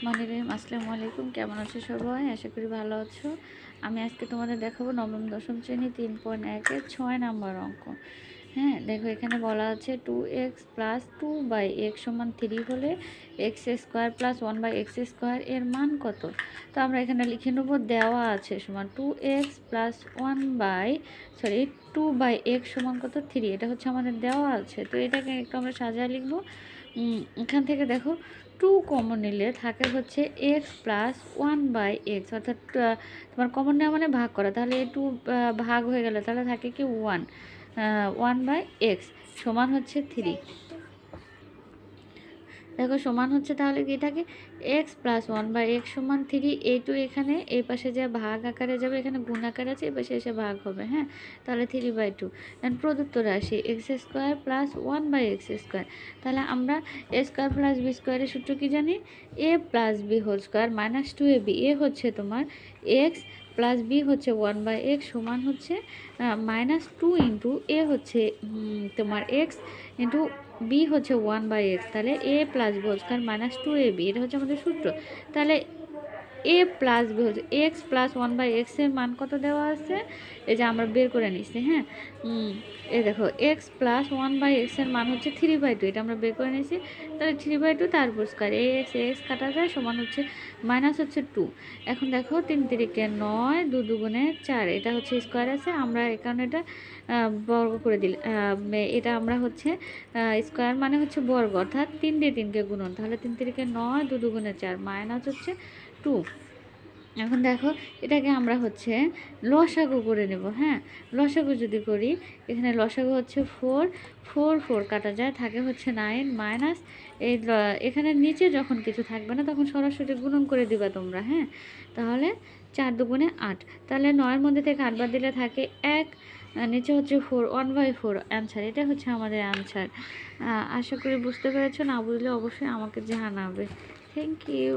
রহমান রহিম, আসসালামু আলাইকুম। কেমন আছো সবাই? আশা করি ভালো আছো। আমি আজকে তোমাদের দেখাবো নবম, দশম শ্রেণি, তিন পয়েন্ট একের ছয় নাম্বার অঙ্ক। হ্যাঁ দেখো এখানে বলা আছে two x plus two by x সমান থ্রি হলে x square plus one by x square এর মান কত? তো আমরা এখানে লিখে নেব, দেওয়া আছে সমান two x plus one by sorry two by x সমান কত? থ্রি এটা হচ্ছে আমাদের দেওয়া আছে। তো এটাকে একটু আমরা সাজায় লিখব। এখান থেকে দেখো টু কমন নিলে থাকে হচ্ছে x plus one by x অর্থাৎ তোমার কমন নেওয়া মানে ভাগ করা। তাহলে এই টু ভাগ হয়ে গেলে তাহলে থাকে কি ওয়ান ওয়ান বাই এক্স সমান হচ্ছে থ্রি দেখো, সমান হচ্ছে তাহলে কি এটাকে x plus one by x সমান থ্রি এ টু এখানে, এই পাশে যে ভাগ আকারে যাবে, এখানে গুণ আকারে আছে, এই পাশে এসে ভাগ হবে হ্যাঁ? তাহলে থ্রি বাই টু দেন প্রদত্ত রাশি x square plus one by x square তাহলে আমরা এ স্কোয়ার প্লাস বি স্কোয়ারের সূত্র কি জানি? A plus b whole square minus two a b a হচ্ছে তোমার এক্স প্লাস বি হচ্ছে ওয়ান বাই এক্স সমান হচ্ছে মাইনাস টু ইন্টু এ হচ্ছে তোমার এক্স ইন্টু বি হচ্ছে ওয়ান বাই এক্স। তাহলে a plus b square minus two a b, এটা হচ্ছে আমাদের সূত্র। তাহলে এ প্লাস বি হচ্ছে এক্স প্লাস ওয়ান বাই এক্সের মান কত দেওয়া আছে? এই যে আমরা বের করে নিচ্ছি হ্যাঁ? এই দেখো এক্স প্লাস ওয়ান বাই এক্সের মান হচ্ছে থ্রি বাই টু এটা আমরা বের করে নিয়েছি তাহলে থ্রি বাই টু তারপর স্কোয়ার এ এক্স এক্স কাটা যায়, সমান হচ্ছে মাইনাস হচ্ছে টু এখন দেখো, তিন তিরিকে নয় দু দুগুণে চার, এটা হচ্ছে স্কোয়ার আছে, আমরা কারণে এটা বর্গ করে দিল এটা আমরা হচ্ছে স্কোয়ার মানে হচ্ছে বর্গ, অর্থাৎ তিন দিয়ে তিনকে গুণন, তাহলে তিন তিরিকে নয় দু দুগুণে চার মাইনাস হচ্ছে টু এখন দেখো, এটাকে আমরা হচ্ছে লসাগু করে নেব হ্যাঁ? লসাগু যদি করি, এখানে লসাগু হচ্ছে ফোর ফোর ফোর কাটা যায়, থাকে হচ্ছে নাইন মাইনাস এই এখানে নিচে যখন কিছু থাকবে না, তখন সরাসরি গুণন করে দিবা তোমরা হ্যাঁ? তাহলে চার দুগুণে আট। তাহলে নয়ের মধ্যে থেকে আট বাদ দিলে থাকে এক নিচে হচ্ছে four one by four answer এটা হচ্ছে আমাদের অ্যান্সার আশা করি বুঝতে পেরেছ। না বুঝলে অবশ্যই আমাকে জানাবে। Thank you